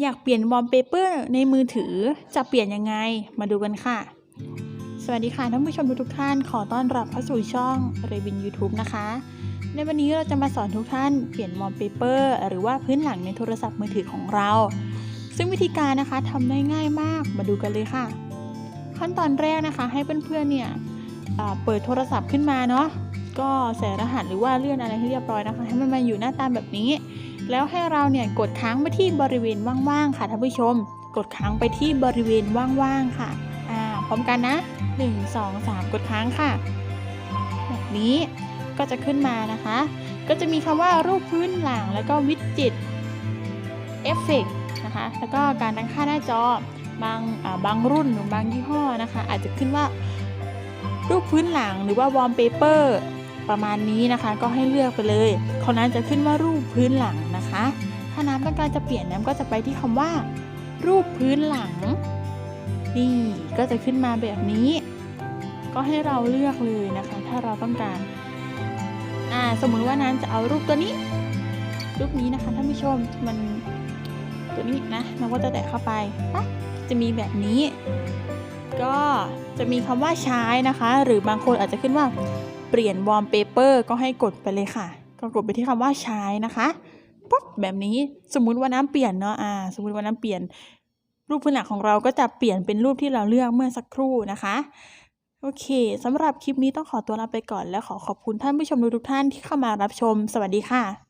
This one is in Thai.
อยากเปลี่ยนวอลเปเปอร์ในมือถือจะเปลี่ยนยังไง มาดูกันค่ะ สวัสดีค่ะท่านผู้ชมทุกท่าน ขอต้อนรับเข้าสู่ช่องเรวิน YouTube นะคะ ในวันนี้เราจะมาสอนทุกท่านเปลี่ยนวอลเปเปอร์หรือว่าพื้นหลังในโทรศัพท์มือถือของเรา ซึ่งวิธีการนะคะทำได้ง่ายมาก มาดูกันเลยค่ะ ขั้นตอนแรกนะคะ ให้เพื่อนๆเนี่ยเปิดโทรศัพท์ขึ้นมาเนาะ ก็ใส่รหัสหรือว่าเลื่อนอะไรให้เรียบร้อยนะคะ ให้มันมาอยู่หน้าตาแบบนี้ แล้วให้เราเนี่ยกดค้างไปที่บริเวณว่างๆค่ะท่านผู้ชม กดค้างไปที่บริเวณว่างๆค่ะอ่าพร้อมกันนะ 1 2 3 กดค้างค่ะ แบบนี้ก็จะขึ้นมานะคะ ก็จะมีคำว่ารูปพื้นหลังแล้วก็วิดจิตเอฟเฟกนะคะ แล้วก็การตั้งค่าหน้าจอบางอ่าบางรุ่นหรือบางยี่ห้อนะคะ อาจจะขึ้นว่ารูปพื้นหลังหรือว่าวอลเปเปอร์ประมาณนี้นะคะ ก็ให้เลือกไปเลยคนนั้นจะขึ้นว่ารูปพื้นหลัง นะคะ ถ้าน้ำต้องการจะเปลี่ยนน้ำก็จะไปที่คำว่า รูปพื้นหลัง นี่ก็จะขึ้นมาแบบนี้ ก็ให้เราเลือกเลยนะคะ ถ้าเราต้องการอ่าสมมุติว่านั้นจะเอารูปตัวนี้ รูปนี้นะคะท่านผู้ชมมันตัวนี้นะเราก็จะแตะเข้าไปปั๊บจะมีแบบนี้ ก็จะมีคำว่าใช้นะคะ หรือบางคนอาจจะขึ้นว่าเปลี่ยนวอลเปเปอร์ก็ให้กดไปเลยค่ะ ก็กดไปที่คำว่าใช้นะคะ ปุ๊บแบบนี้ สมมุติว่าน้ำเปลี่ยนเนาะอ่า สมมุติว่าน้ำเปลี่ยน รูปพื้นหลังของเราก็จะเปลี่ยนเป็นรูปที่เราเลือกเมื่อสักครู่นะคะโอเค สำหรับคลิปนี้ต้องขอตัวลาไปก่อน และขอขอบคุณท่านผู้ชมทุกท่านที่เข้ามารับชม สวัสดีค่ะ